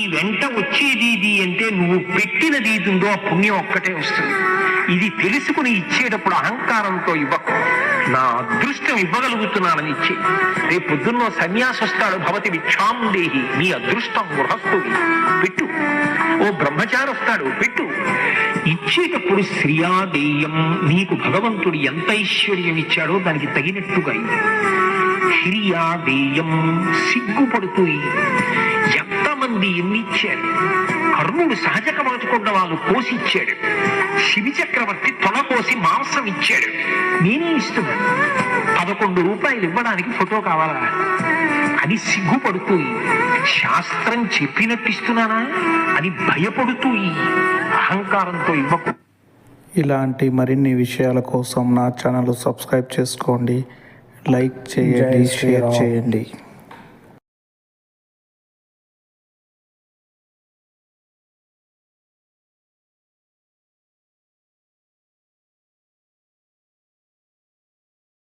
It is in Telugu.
నీ వెంట వచ్చేది ఇది అంటే నువ్వు పెట్టినది ఇది ఉందో ఆ పుణ్యం ఒక్కటే వస్తుంది. ఇది తెలుసుకుని ఇచ్చేటప్పుడు అహంకారంతో ఇవ్వకు. నా అదృష్టం ఇవ్వగలుగుతున్నానని ఇచ్చే. రేపు పొద్దున్న సన్యాసి వస్తాడు భవతి విక్షాం దేహి నీ అదృష్టం గృహస్థుడి పెట్టు. ఓ బ్రహ్మచారి వస్తాడు. పెట్టు. ఇచ్చేటప్పుడు శ్రియాదేయం నీకు భగవంతుడు ఎంత ఐశ్వర్యం ఇచ్చాడో దానికి తగినట్టుగా అయింది శ్రియాదేయం సిగ్గుపడుతూ ఇయ్యి. ఎంతమంది ఎన్ని ఇచ్చారు కర్ణుడు సహజ కవచుకున్న వాళ్ళు కోసి ఇచ్చాడు శివి చక్రవర్తి తొల కోసి మాంసం ఇచ్చాడు. నేనే ఇస్తున్నాను. పదకొండు రూపాయలు ఇవ్వడానికి ఫోటో కావాలా? అని సిగ్గుపడుతూ. శాస్త్రం చెప్పినట్టు ఇస్తున్నానా అని భయపడుతూ. అహంకారంతో ఇవ్వకు. ఇలాంటి మరిన్ని విషయాల కోసం నా ఛానల్ సబ్స్క్రైబ్ చేసుకోండి. లైక్ చేయండి షేర్ చేయండి.